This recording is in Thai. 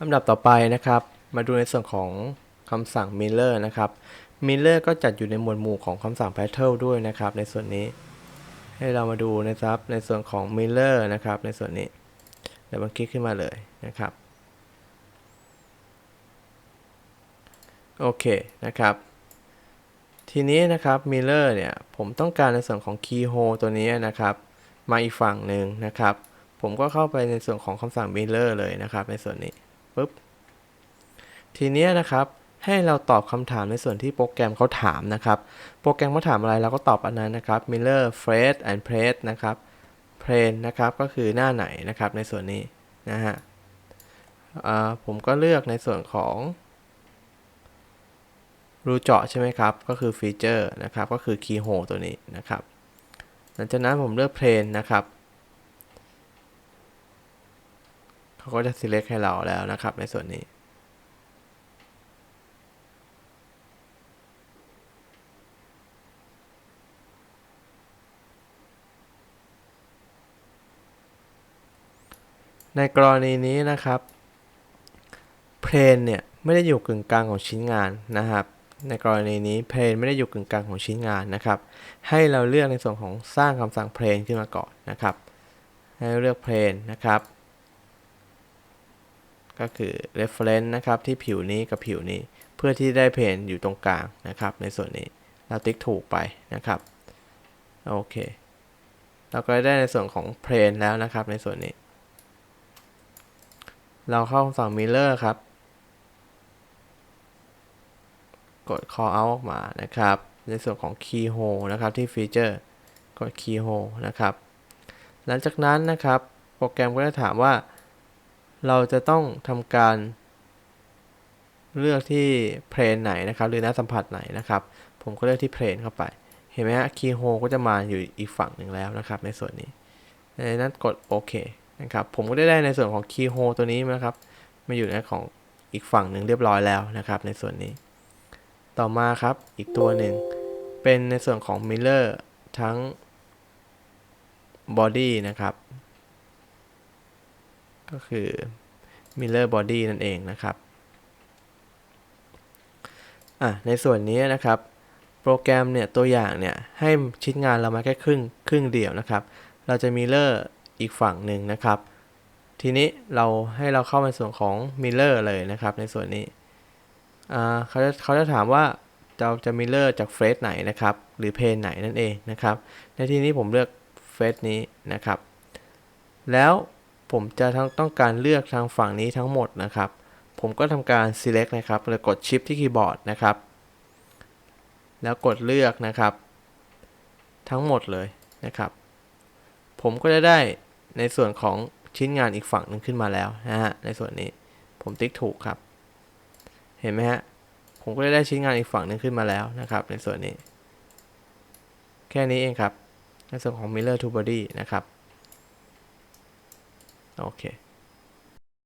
ลำดับต่อไปนะครับ มาดูในส่วนของคำสั่ง Miller นะครับ Miller ก็จัดอยู่ในหมวดหมู่ของคำสั่ง Paddle ด้วยนะครับ ในส่วนนี้ ให้เรามาดูนะครับในส่วนของ Miller นะครับ ในส่วนนี้เดี๋ยวมันคลิกขึ้นมาเลยนะครับโอเคนะครับ ทีนี้นะครับ Miller เนี่ยผมต้องการในส่วนของ Keyhole ตัวนี้นะครับ มาอีกฝั่งหนึ่งนะครับ ผมก็เข้าไปในส่วนของคำสั่ง Miller เลยนะครับ ในส่วนนี้ ปุ๊บ ทีนี้นะครับให้เราตอบคำถามในส่วนที่โปรแกรมเขาถามนะครับ โปรแกรมเขาถามอะไรเราก็ตอบอันนั้นนะครับ Miller phrase and place นะครับ plane นะครับก็คือหน้าไหนนะครับในส่วนนี้นะฮะผมก็เลือกในส่วนของรูเจาะใช่ไหมครับ ก็คือฟีเจอร์นะครับ ก็คือ keyhole ตัวนี้นะครับ หลังจากนั้นผมเลือก plane นะครับ เขาก็จะ select ให้เราแล้วนะครับ ในส่วนนี้ ในกรณีนี้นะครับเพลนเนี่ยไม่ได้อยู่กึ่งกลางของชิ้นงานนะครับ ในกรณีนี้เพลนไม่ได้อยู่กึ่งกลางของชิ้นงานนะครับ ให้เราเลือกในส่วนของสร้างคำสั่งเพลนขึ้นมาก่อนนะครับ ให้เลือกเพลนนะครับ ก็คือ reference นะครับที่ผิวนี้กับผิวนี้ เพื่อที่ได้เพลนอยู่ตรงกลางนะครับ ในส่วนนี้เราติ๊กถูกไปนะครับโอเคเราก็ได้ในส่วนของเพลนแล้วนะครับ ในส่วนนี้ เราเข้าคำสั่ง Miller ครับ กด call out ออกมานะครับ ในส่วนของ keyhole นะครับที่ฟีเจอร์กด keyhole นะครับ หลังจากนั้นนะครับ โปรแกรมก็จะถามว่า เราจะต้องทำการเลือกที่เพลนไหนนะครับ หรือหน้าสัมผัสไหนนะครับ ผมก็เลือกที่เพลนเข้าไป เห็นไหมฮะ keyhole ก็จะมาอยู่อีกฝั่งหนึ่งแล้วนะครับ ในส่วนนี้ในนั้นกดโอเคนะครับ ผมก็ได้ได้ในส่วนของ keyhole ตัวนี้นะครับมาอยู่ในของอีกฝั่งหนึ่งเรียบร้อยแล้วนะครับ ในส่วนนี้ ต่อมาครับอีกตัวหนึ่งเป็นในส่วนของ Miller ทั้ง body นะครับ ก็คือ Miller body นั่นเองนะครับอะในส่วนนี้นะครับ โปรแกรมเนี่ยตัวอย่างเนี่ยให้ชิ้นงานเรามาแค่ครึ่งครึ่งเดียวนะครับ เราจะ Miller อีกฝั่งหนึ่งนะครับ ทีนี้เราให้เราเข้าในส่วนของ Miller เลยนะครับ ในส่วนนี้อ่าเขาจะเขาจะถามว่าเราจะ Miller จากเฟสไหนนะครับ หรือเพนไหนนั่นเองนะครับ ในที่นี้ผมเลือกเฟสนี้นะครับ แล้ว ผมจะทั้งต้องการเลือกทางฝั่งนี้ทั้งหมดนะครับ ผมก็ทำการ select นะครับเลยกด shift ที่คีย์บอร์ดนะครับ แล้วกดเลือกนะครับ ทั้งหมดเลยนะครับ ผมก็จะได้ในส่วนของชิ้นงานอีกฝั่งหนึ่งขึ้นมาแล้วนะฮะในส่วนนี้ผมติ๊กถูกครับ เห็นไหมฮะผมก็ได้ชิ้นงานอีกฝั่งหนึ่งขึ้นมาแล้วนะครับ ในส่วนนี้ แค่นี้เองครับ ในส่วนของ Miller to Body นะครับ โอเค